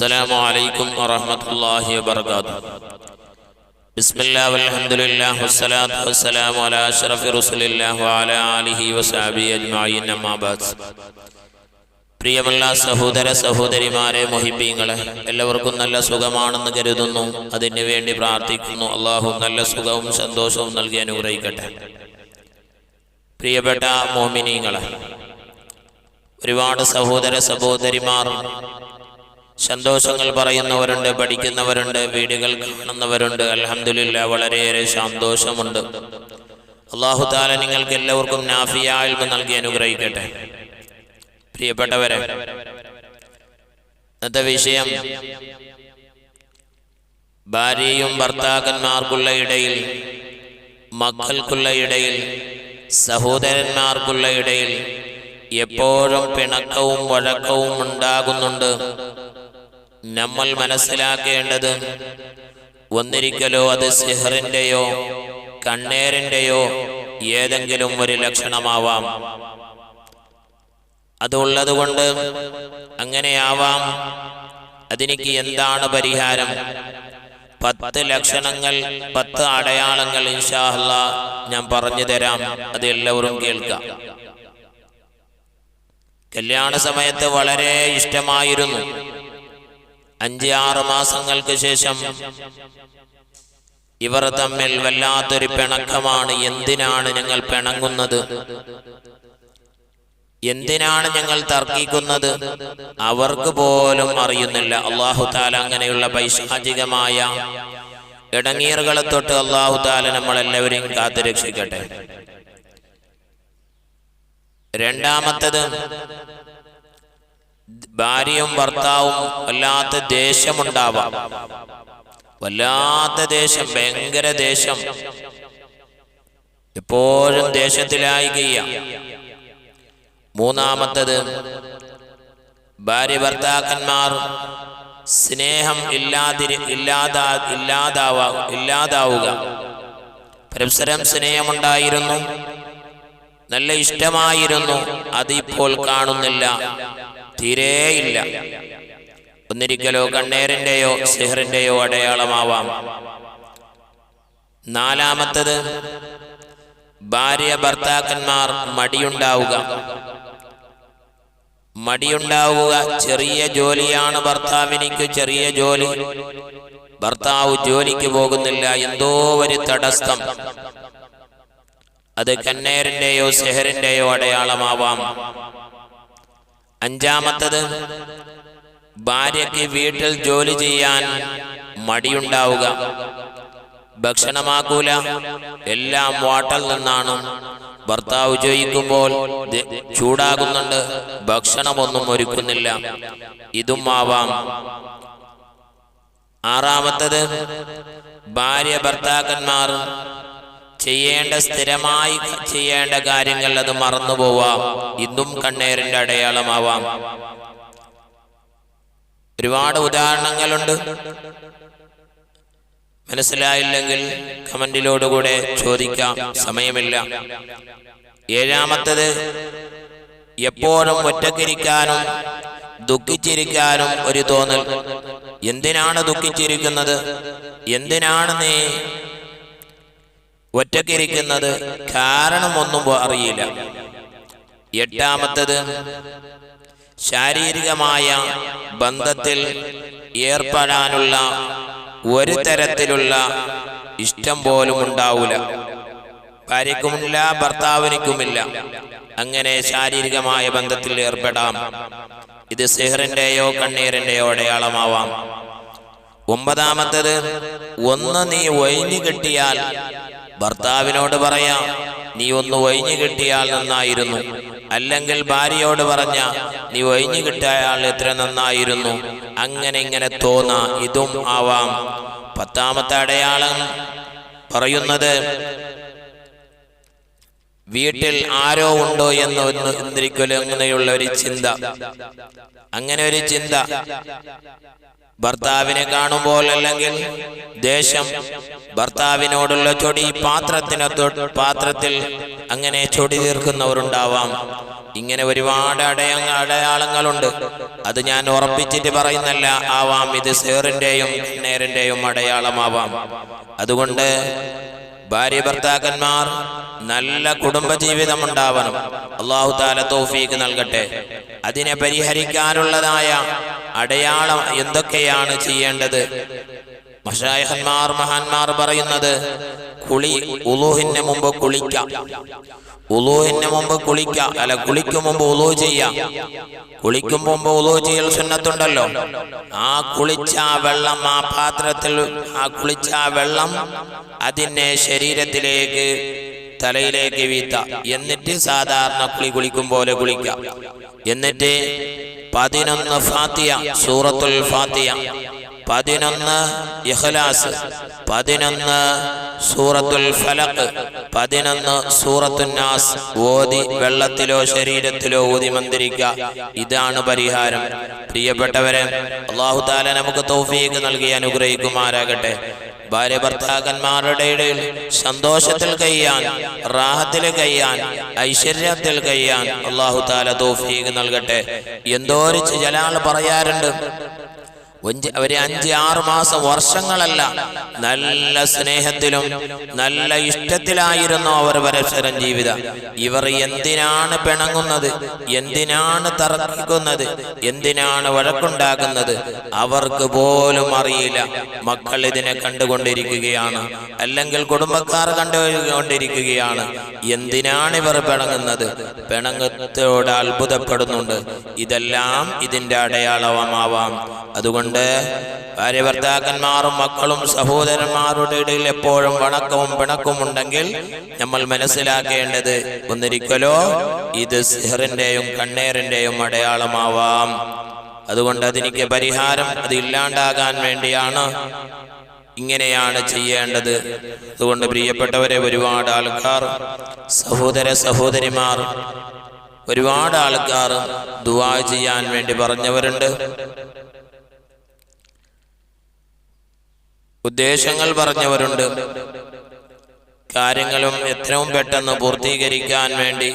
السلام عليكم ورحمة الله وبركاته بسم الله والحمد لله والصلاة والسلام على أشرف رسول الله وعلى آله وصحبه أجمعين أما بعد പ്രിയമുള്ള സഹോദര സഹോദരിമാരെ മൊഹിബീങ്ങളെ എല്ലാവർക്കും നല്ല സുഖമാണെന്ന് കരുതുന്നു അതിനു വേണ്ടി പ്രാർത്ഥിക്കുന്നു അള്ളാഹു നല്ല സുഖവും സന്തോഷവും നൽകി അനുഗ്രഹിക്കട്ടെ പ്രിയപ്പെട്ട മോമിനീങ്ങളെ ഒരുപാട് സഹോദര സഹോദരിമാർ സന്തോഷങ്ങൾ പറയുന്നവരുണ്ട് പഠിക്കുന്നവരുണ്ട് വീടുകൾ കാണുന്നവരുണ്ട്. അലഹമില്ല വളരെയേറെ സന്തോഷമുണ്ട്. അള്ളാഹു താല നിങ്ങൾക്ക് എല്ലാവർക്കും നാഫിയാൽമ നൽകി അനുഗ്രഹിക്കട്ടെ. പ്രിയപ്പെട്ടവരെ ഇന്നത്തെ വിഷയം ഭാര്യയും ഭർത്താക്കന്മാർക്കുള്ള ഇടയിൽ മക്കൾക്കുള്ള ഇടയിൽ സഹോദരന്മാർക്കുള്ള ഇടയിൽ എപ്പോഴും പിണക്കവും വഴക്കവും ഉണ്ടാകുന്നുണ്ട്. നമ്മൾ മനസ്സിലാക്കേണ്ടത് ഒന്നിരിക്കലോ അത് സിഹറിന്റെയോ കണ്ണേറിന്റെയോ ഏതെങ്കിലും ഒരു ലക്ഷണമാവാം. അതുള്ളത് കൊണ്ട് അങ്ങനെയാവാം. അതിനിക്ക് എന്താണ് പരിഹാരം? പത്ത് ലക്ഷണങ്ങൾ പത്ത് അടയാളങ്ങൾ ഇൻഷാല്ല ഞാൻ പറഞ്ഞു തരാം. അത് എല്ലാവരും കേൾക്കാം. കല്യാണ സമയത്ത് വളരെ ഇഷ്ടമായിരുന്നു. അഞ്ച് ആറ് മാസങ്ങൾക്ക് ശേഷം ഇവർ തമ്മിൽ വല്ലാത്തൊരു പിണക്കമാണ്. എന്തിനാണ് ഞങ്ങൾ പിണങ്ങുന്നത്? എന്തിനാണ് ഞങ്ങൾ തർക്കിക്കുന്നത്? അവർക്ക് പോലും അറിയുന്നില്ല. അള്ളാഹു താല അങ്ങനെയുള്ള പൈശാചികമായ ഇടങ്ങീറുകളെ തൊട്ട് അള്ളാഹു താല നമ്മളെല്ലാവരെയും കാത്തുരക്ഷിക്കട്ടെ രണ്ടാമത്തത് ഭാര്യയും ഭർത്താവും വല്ലാത്ത ദേഷ്യമുണ്ടാവാം. വല്ലാത്ത ദേഷ്യം ഭയങ്കര ദേഷ്യം. എപ്പോഴും ദേഷ്യത്തിലായി കഴിയാം. മൂന്നാമത്തത് ഭാര്യ ഭർത്താക്കന്മാർ സ്നേഹം ഇല്ലാതിരി ഇല്ലാതാ ഇല്ലാതാവാ ഇല്ലാതാവുക. പരസ്പരം സ്നേഹമുണ്ടായിരുന്നു. നല്ല ഇഷ്ടമായിരുന്നു. അതിപ്പോൾ കാണുന്നില്ല. തീരെയില്ല ഒന്നിരിക്കലോ കണ്ണേറിന്റെയോ സിഹറിന്റെയോ അടയാളമാവാം. നാലാമത്തത് ഭാര്യ ഭർത്താക്കന്മാർ മടിയുണ്ടാവുക. മടിയുണ്ടാവുക ചെറിയ ജോലിയാണ് ഭർത്താവിനിക്ക് ചെറിയ ജോലി. ഭർത്താവ് ജോലിക്ക് പോകുന്നില്ല എന്തോ ഒരു തടസ്സം. അത് കന്നേറിന്റെയോ സെഹറിന്റെയോ അടയാളമാവാം. അഞ്ചാമത്തത് ഭാര്യയ്ക്ക് വീട്ടിൽ ജോലി ചെയ്യാൻ മടിയുണ്ടാവുക. ഭക്ഷണമാക്കൂല. എല്ലാം വാട്ടൽ നിന്നാണ്. ഭർത്താവ് ചോദിക്കുമ്പോൾ ചൂടാകുന്നുണ്ട്. ഭക്ഷണമൊന്നും ഒരുക്കുന്നില്ല. ഇതും ആവാം. ആറാമത്തത് ഭാര്യ ഭർത്താക്കന്മാർ ചെയ്യേണ്ട സ്ഥിരമായി ചെയ്യേണ്ട കാര്യങ്ങൾ അത് മറന്നുപോവാം ഇന്നും കണ്ണേറിന്റെ അടയാളമാവാം. ഒരുപാട് ഉദാഹരണങ്ങളുണ്ട്. മനസ്സിലായില്ലെങ്കിൽ കമന്റിലോടുകൂടെ ചോദിക്കാം. സമയമില്ല. ഏഴാമത്തത് എപ്പോഴും ഒറ്റക്കിരിക്കാനും ദുഃഖിച്ചിരിക്കാനും ഒരു തോന്നൽ. എന്തിനാണ് ദുഃഖിച്ചിരിക്കുന്നത്? എന്തിനാണ് നീ ഒറ്റക്കിരിക്കുന്നത് കാരണമൊന്നും അറിയില്ല. എട്ടാമത്തത് ശാരീരികമായ ബന്ധത്തിൽ ഏർപ്പെടാനുള്ള ഒരു തരത്തിലുള്ള ഇഷ്ടം പോലും ഉണ്ടാവൂല. ഭാര്യക്കുമില്ല ഭർത്താവിനിക്കുമില്ല. അങ്ങനെ ശാരീരികമായ ബന്ധത്തിൽ ഏർപ്പെടാം. ഇത് സിഹറിന്റെയോ കണ്ണീരിന്റെയോ അടയാളമാവാം. ഒമ്പതാമത്തത് ഒന്ന് നീ ഒഴിഞ്ഞു കിട്ടിയാൽ ഭർത്താവിനോട് പറയാം നീ ഒന്ന് ഒഴിഞ്ഞു കിട്ടിയാൽ നന്നായിരുന്നു. അല്ലെങ്കിൽ ഭാര്യയോട് പറഞ്ഞ നീ ഒഴിഞ്ഞു കിട്ടിയാൽ എത്ര നന്നായിരുന്നു. അങ്ങനെ ഇങ്ങനെ തോന്നാ ഇതും ആവാം. പത്താമത്തെ അടയാളം പറയുന്നത് വീട്ടിൽ ആരോ ഉണ്ടോ എന്ന് ഒന്ന് എന്തിരിക്കലും അങ്ങനെയുള്ള ഒരു ചിന്ത. അങ്ങനെ ഒരു ചിന്ത. ഭർത്താവിനെ കാണുമ്പോൾ അല്ലെങ്കിൽ ദേഷ്യം ഭർത്താവിനോടുള്ള ചൊടി പാത്രത്തിന് പാത്രത്തിൽ അങ്ങനെ ചൊടി തീർക്കുന്നവരുണ്ടാവാം. ഇങ്ങനെ ഒരുപാട് അടയ അടയാളങ്ങളുണ്ട്. അത് ഞാൻ ഉറപ്പിച്ചിട്ട് പറയുന്നല്ല ആവാം. ഇത് സേറിന്റെയും നേരിന്റെയും അടയാളമാവാം. അതുകൊണ്ട് ഭാര്യ ഭർത്താക്കന്മാർ നല്ല കുടുംബ ജീവിതം ഉണ്ടാവണം അള്ളാഹു താല തോഫീക്ക് നൽകട്ടെ. അതിനെ പരിഹരിക്കാനുള്ളതായ അടയാളം എന്തൊക്കെയാണ് ചെയ്യേണ്ടത്? മഷായഹന്മാർ മഹാന്മാർ പറയുന്നത് കുളി ഉലൂഹിന് മുമ്പ് കുളിക്കാം. ഉലൂഹിന് മുമ്പ് കുളിക്കാം. അല്ല കുളിക്കും മുമ്പ് ഉലൂ ചെയ്യാം. കുളിക്കും മുമ്പ് ഉലൂ ചെയ്യൽ സുന്നത്തുണ്ടല്ലോ. ആ കുളിച്ച വെള്ളം ആ പാത്രത്തിൽ ആ കുളിച്ച വെള്ളം അതിനെ ശരീരത്തിലേക്ക് തലയിലേക്ക് വീത്ത എന്നിട്ട് സാധാരണ കുളി കുളിക്കും പോലെ കുളിക്കാം. എന്നിട്ട് പതിനൊന്ന് ഫാത്തിയ സൂറത്തുൽ ഫാത്തിയ പതിനൊന്ന് ഇഖ്ലാസ് പതിനൊന്ന് സൂറത്തുൽ ഫലക് പതിനൊന്ന് സൂറത്തുന്നാസ് ഓതി വെള്ളത്തിലോ ശരീരത്തിലോ ഊതി മന്ത്രിക്കുക. ഇതാണ് പരിഹാരം. പ്രിയപ്പെട്ടവരെ അള്ളാഹു താല നമുക്ക് തൗഫീഖ് നൽകി അനുഗ്രഹിക്കുമാരാകട്ടെ ഭാര്യ ഭർത്താക്കന്മാരുടെ ഇടയിൽ സന്തോഷത്തിൽ കഴിയാൻ റാഹത്തിൽ കഴിയാൻ ഐശ്വര്യത്തിൽ കഴിയാൻ അള്ളാഹു താല തൗഫീഖ് നൽകട്ടെ. എന്തോരിച്ച് ജലാൾ പറയാറുണ്ട്. അവർ അഞ്ച് ആറ് മാസം വർഷങ്ങളല്ല. നല്ല സ്നേഹത്തിലും നല്ല ഇഷ്ടത്തിലായിരുന്നു അവർ പരസ്പരം ജീവിതം. ഇവർ എന്തിനാണ് പിണങ്ങുന്നത്? എന്തിനാണ് തർക്കിക്കുന്നത്? എന്തിനാണ് വഴക്കുണ്ടാക്കുന്നത്? അവർക്ക് പോലും അറിയില്ല. മക്കൾ ഇതിനെ കണ്ടുകൊണ്ടിരിക്കുകയാണ്. അല്ലെങ്കിൽ കുടുംബക്കാർ കണ്ടുകൊണ്ടിരിക്കുകയാണ്. എന്തിനാണ് ഇവർ പിണങ്ങുന്നത്? പിണങ്ങത്തോട് അത്ഭുതപ്പെടുന്നുണ്ട്. ഇതെല്ലാം ഇതിന്റെ അടയാളമാവാം. അതുകൊണ്ട് ഭാര്യ ഭർത്താക്കന്മാരും മക്കളും സഹോദരന്മാരുടെ ഇടയിൽ എപ്പോഴും വണക്കവും പിണക്കവും ഉണ്ടെങ്കിൽ നമ്മൾ മനസ്സിലാക്കേണ്ടത് ഒന്നിരിക്കലോ ഇത് സിഹറിന്റെയും കണ്ണേറിന്റെയും അടയാളമാവാം. അതുകൊണ്ട് അതിനിക്ക് പരിഹാരം അത് ഇല്ലാണ്ടാകാൻ വേണ്ടിയാണ് ഇങ്ങനെയാണ് ചെയ്യേണ്ടത്. അതുകൊണ്ട് പ്രിയപ്പെട്ടവരെ ഒരുപാട് ആൾക്കാർ സഹോദര സഹോദരിമാർ ഒരുപാട് ആൾക്കാർ ദുവാ ചെയ്യാൻ വേണ്ടി പറഞ്ഞവരുണ്ട്. ഉദ്ദേശങ്ങൾ പറഞ്ഞവരുണ്ട്. കാര്യങ്ങളും എത്രയും പെട്ടെന്ന് പൂർത്തീകരിക്കാൻ വേണ്ടി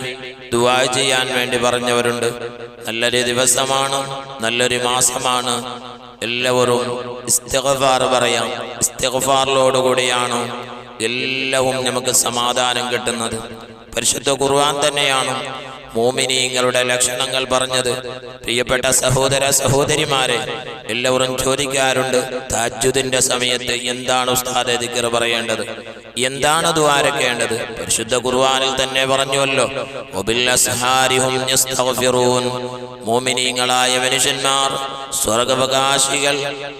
ദുവാ ചെയ്യാൻ വേണ്ടി പറഞ്ഞവരുണ്ട്. നല്ലൊരു ദിവസമാണ് നല്ലൊരു മാസമാണ്. എല്ലാവരും ഇസ്തിഗ്ഫാർ പറയാം. ഇസ്തിഗ്ഫാറിലോടുകൂടിയാണ് എല്ലാവും നമുക്ക് സമാധാനം കിട്ടുന്നത്. പരിശുദ്ധ ഖുർആൻ തന്നെയാണ് മോമിനീങ്ങളുടെ ലക്ഷണങ്ങൾ പറഞ്ഞത്. പ്രിയപ്പെട്ട സഹോദര സഹോദരിമാരെ എല്ലാവരും ചോദിക്കാറുണ്ട് താജുദിന്റെ സമയത്ത് എന്താണ് ഉസ്താദ് ദിക്കർ പറയേണ്ടത്? എന്താണ് ദ്വാരക്കേണ്ടത് പരിശുദ്ധ ഖുർആനിൽ തന്നെ പറഞ്ഞുവല്ലോ മോമിനീങ്ങളായ മനുഷ്യന്മാർ സ്വർഗവകാശികൾ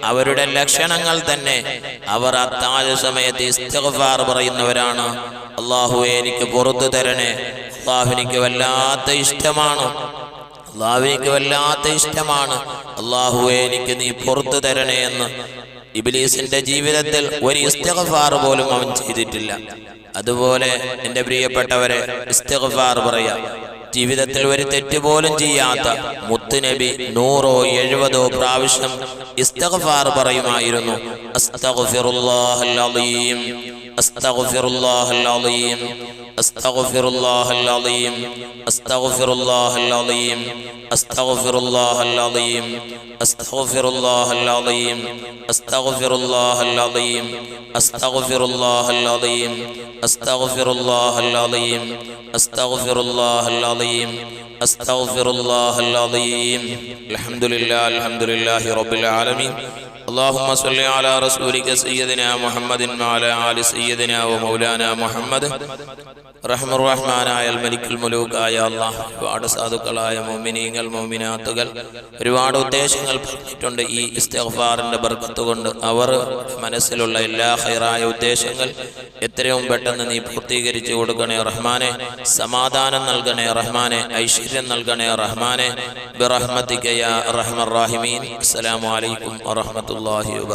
അവരുടെ ലക്ഷണങ്ങൾ തന്നെ അവർ ആ അത്താഴ സമയത്ത് ഇസ്തഫാർ പറയുന്നവരാണ്. അള്ളാഹു എനിക്ക് പുറത്തു തരണേ അള്ളാഹു എനിക്ക് വല്ലാത്ത ഇഷ്ടമാണ്. അള്ളാഹുവിനിക്ക് വല്ലാത്ത ഇഷ്ടമാണ്. അള്ളാഹുവെ എനിക്ക് നീ പുറത്തു തരണേ എന്ന്. ഇബിലീസിന്റെ ജീവിതത്തിൽ ഒരു ഇസ്തിഗ്ഫാർ പോലും അവൻ ചെയ്തിട്ടില്ല. അതുപോലെ എന്റെ പ്രിയപ്പെട്ടവരെ ഇസ്തിഗ്ഫാർ പറയാം ജീവിതത്തിൽ ഒരു തെറ്റ് പോലും ചെയ്യാത്ത മുത്തുനബി നൂറോ എഴുപതോ പ്രാവശ്യം ഇസ്തഗ്ഫാർ പറയുമായിരുന്നു. അലീം استغفر الله العظيم استغفر الله العظيم استغفر الله العظيم استغفر الله العظيم استغفر الله العظيم استغفر الله العظيم استغفر الله العظيم استغفر الله العظيم استغفر الله العظيم استغفر الله العظيم الحمد لله الحمد لله رب العالمين اللهم صل على رسولك سيدنا محمد وعلى آل سيدنا ومولانا محمد റഹ്മർ റഹ്മാനായ മലിക്കുൽ മുലൂക്കായ അള്ളാഹ്. ഒരുപാട് സാധുക്കളായ മോമിനീങ്ങൾ മോമിനാത്തുകൾ. ഒരുപാട് ഉദ്ദേശങ്ങൾ പറഞ്ഞിട്ടുണ്ട് ഈ ഇസ്തഫാറിന്റെ ബർക്കത്ത് കൊണ്ട്. അവർ മനസ്സിലുള്ള എല്ലാ ഹൈറായ ഉദ്ദേശങ്ങൾ എത്രയും പെട്ടെന്ന് നീ പൂർത്തീകരിച്ചു കൊടുക്കണേ റഹ്മാനെ. സമാധാനം നൽകണേ റഹ്മാനെ. ഐശ്വര്യം നൽകണേ റഹ്മാനെ. ബിറഹ്മത്തിക്കയ റഹ്മർ റാഹിമീൻ. അസ്സലാമു അലൈക്കും വറഹ്മത്തുള്ളാഹി വബറകാതുഹു